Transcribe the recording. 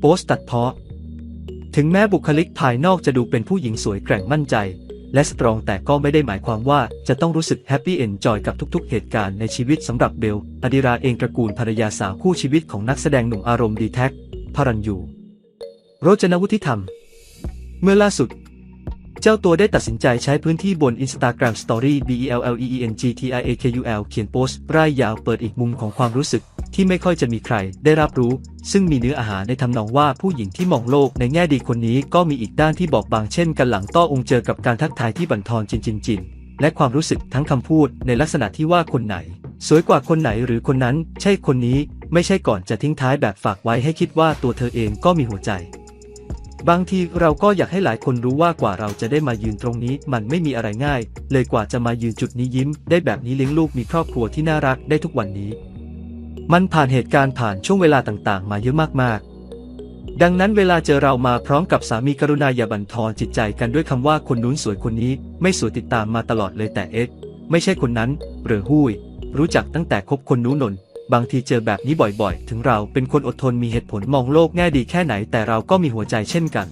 โพสต์ตัดเพาะ ถึงแม้บุคลิกภายนอกจะดูเป็นผู้หญิงสวยแกร่งมั่นใจ และสตรองแต่ก็ไม่ได้หมายความว่าจะต้องรู้สึกแฮปปี้เอนจอยกับทุกๆ เหตุการณ์ในชีวิตสำหรับเบล อดิราเองตระกูลภรรยาสาวคู่ชีวิตของนักแสดงหนุ่มอารมณ์ดีแท็กพรัญยูโรจนวุฒิธรรม เมื่อล่าสุด เจ้าตัวได้ตัดสินใจใช้พื้นที่บน Instagram Story b e l l e e n g t i a k u l เขียนโพสต์ร่ายยาวเปิดอีกมุมของความรู้สึก ที่ไม่ค่อยจะมีใครได้รับรู้ ซึ่งมีเนื้ออาหารในทำนองว่าผู้หญิงที่มองโลกในแง่ดีคนนี้ก็มีอีกด้านที่บอกบางเช่นกันหลังต้อองค์เจอกับการทักทายที่บั่นทอนจินจินจินและความรู้สึกทั้งคำพูดในลักษณะที่ว่าคนไหน สวยกว่าคนไหนหรือคนนั้น ใช่คนนี้ไม่ใช่ก่อนจะทิ้งท้ายแบบฝากไว้ให้คิดว่าตัวเธอเองก็มีหัวใจบางทีเราก็อยากให้หลายคนรู้ว่ากว่าเราจะได้มายืนตรงนี้ มันไม่มีอะไรง่าย เลยกว่าจะมายืนจุดนี้ยิ้ม ได้แบบนี้เลี้ยงลูกมีครอบครัวที่น่ารักได้ทุกวันนี้ มันผ่านเหตุการณ์ผ่านช่วงเวลาต่างๆ มาเยอะมากๆ ดังนั้นเวลาเจอเรามาพร้อมกับสามีกรุณาอย่าบั่นทอนจิตใจกันด้วยคำว่าคนนู้นสวยคนนี้ ไม่สวยติดตามมาตลอดเลยแต่เอ๊ะไม่ใช่คนนั้นหรือหุ้ย รู้จักตั้งแต่คบคนนู้นนนบางทีเจอแบบนี้บ่อยๆ ถึงเราเป็นคนอดทนมีเหตุผลมองโลกแง่ดีแค่ไหนแต่เราก็มีหัวใจเช่นกัน